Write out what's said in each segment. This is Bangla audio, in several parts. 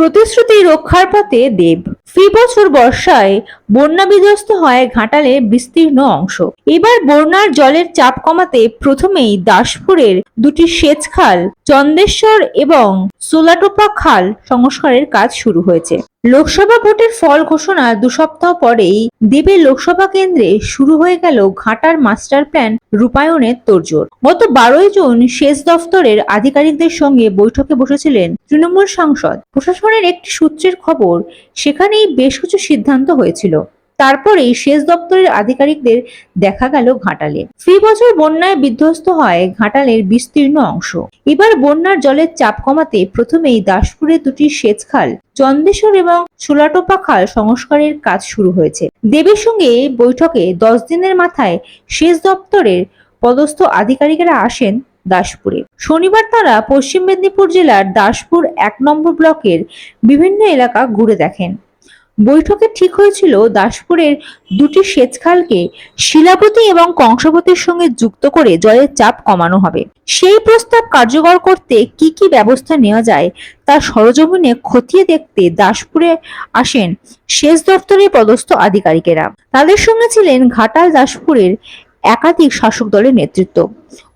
প্রতিশ্রুতি রক্ষার পথে দেব। ফি বছর বর্ষায় বন্যা বিধ্বস্ত হয় ঘাটালে বিস্তীর্ণ অংশ। এবার বন্যার জলের চাপ কমাতে প্রথমেই দাসপুরের দুটি সেচ খাল, চন্দেশ্বর এবং সোলাটোপা খাল সংস্কারের কাজ শুরু হয়েছে। লোকসভা ভোটের ফল ঘোষণা দু সপ্তাহ পরেই দেবের লোকসভা কেন্দ্রে শুরু হয়ে গেল ঘাটার মাস্টার প্ল্যান রূপায়ণের তোড়জোড়। গত বারোই জুন সেচ দফতরের আধিকারিকদের সঙ্গে বৈঠকে বসেছিলেন তৃণমূল সাংসদ। প্রশাসনের একটি সূত্রের খবর সেখানেই বেশ কিছু সিদ্ধান্ত হয়েছিল। তারপরেই সেচ দপ্তরের আধিকারিকদের দেখা গেল ঘাটালে। ফি বছর বন্যায় বিধ্বস্ত হয় ঘাটালের বিস্তীর্ণ অংশ। এবার বন্যার জলের চাপ কমাতে প্রথমেই দাসপুরের দুটি সেচ খাল, চন্দেশ্বর এবং সোলাটোপা খাল সংস্কারের কাজ শুরু হয়েছে। দেবের সঙ্গে বৈঠকে দশ দিনের মাথায় সেচ দপ্তরের পদস্থ আধিকারিকেরা আসেন দাসপুরে। শনিবার তারা পশ্চিম মেদিনীপুর জেলার দাসপুর এক নম্বর ব্লকের বিভিন্ন এলাকা ঘুরে দেখেন। বৈঠকে ঠিক হয়েছিল দাসপুরের দুটি সেচ শিলাপতি এবং কংসপতির সঙ্গে যুক্ত করে জলের চাপ কমানো হবে। সেই প্রস্তাব কার্যকর করতে কি কি ব্যবস্থা নেওয়া যায় তা সরজমিনে খতিয়ে দেখতে দাসপুরে আসেন সেচ দপ্তরের পদস্থ আধিকারিকেরা। তাদের সঙ্গে ছিলেন ঘাটাল দাসপুরের একাধিক শাসক দলের নেতৃত্ব।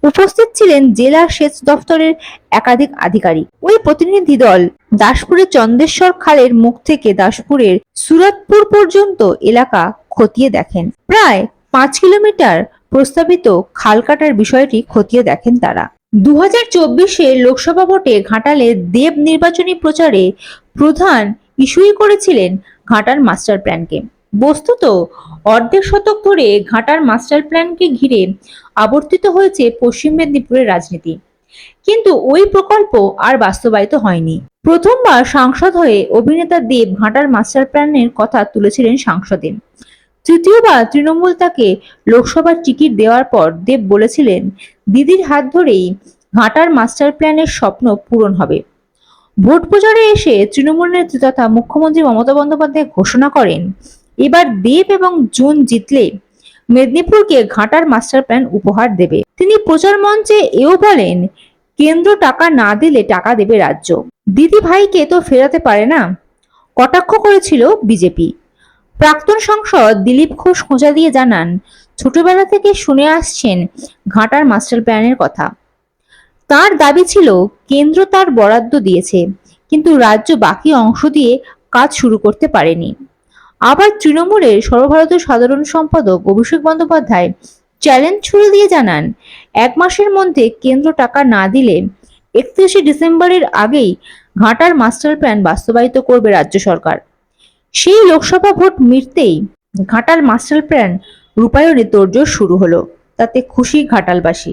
উপস্থিত ছিলেন জেলা সেচ দপ্তরের একাধিক আধিকারিক। ওই প্রতিনিধি দল দাসপুরের চন্দেশ্বর খালের মুখ থেকে দাসপুরের সুরতপুর পর্যন্ত এলাকা খতিয়ে দেখেন। প্রায় পাঁচ কিলোমিটার প্রস্তাবিত খাল কাটার বিষয়টি খতিয়ে দেখেন তারা। দু হাজার চব্বিশে লোকসভা ভোটে ঘাটালে দেব নির্বাচনী প্রচারে প্রধান ইস্যুই করেছিলেন ঘাটার মাস্টার প্ল্যানকে। বস্তুত অর্ধেক শতক ধরে ঘাটার মাস্টার প্ল্যানকে ঘিরে আবর্তিত হয়েছে পশ্চিম মেদিনীপুরের রাজনীতি। কিন্তু ওই প্রকল্প আর বাস্তবায়িত হয়নি। প্রথমবার সাংসদ হয়ে অভিনেতা দেব ঘাটার মাস্টার প্ল্যানের কথা তুলেছিলেন সাংসদে। তৃতীয়বার তৃণমূল তাকে লোকসভার টিকিট দেওয়ার পর দেব বলেছিলেন, দিদির হাত ধরেই ঘাটার মাস্টার প্ল্যানের স্বপ্ন পূরণ হবে। ভোট প্রচারে এসে তৃণমূল নেত্রী তথা মুখ্যমন্ত্রী মমতা বন্দ্যোপাধ্যায় ঘোষণা করেন এবার দেব এবং জুন জিতলে মেদিনীপুরকে ঘাটার মাস্টার প্ল্যান উপহার দেবে। তিনি প্রচার মঞ্চে এও বলেন, কেন্দ্র টাকা না দিলে টাকা দেবে রাজ্য। দিদি ভাইকে তো ফেরাতে পারে না। কটাক্ষ করেছিল বিজেপি। প্রাক্তন সাংসদ দিলীপ ঘোষ খোঁজা দিয়ে জানান, ছোটবেলা থেকে শুনে আসছেন ঘাটার মাস্টার প্ল্যানের কথা। তার দাবি ছিল, কেন্দ্র তার বরাদ্দ দিয়েছে, কিন্তু রাজ্য বাকি অংশ দিয়ে কাজ শুরু করতে পারেনি। আবার তৃণমূলের সর্বভারতীয় সাধারণ সম্পাদক অভিষেক বন্দ্যোপাধ্যায় চ্যালেঞ্জ ছুড়ে দিয়ে জানান, এক মাসের মধ্যে কেন্দ্র টাকা না দিলে একত্রিশে ডিসেম্বরের আগেই ঘাটার মাস্টার প্ল্যান বাস্তবায়িত করবে রাজ্য সরকার। সেই লোকসভা ভোট মিটতেই ঘাটাল মাস্টার প্ল্যান রূপায়ণে তোড়জোড় শুরু হলো, তাতে খুশি ঘাটালবাসী।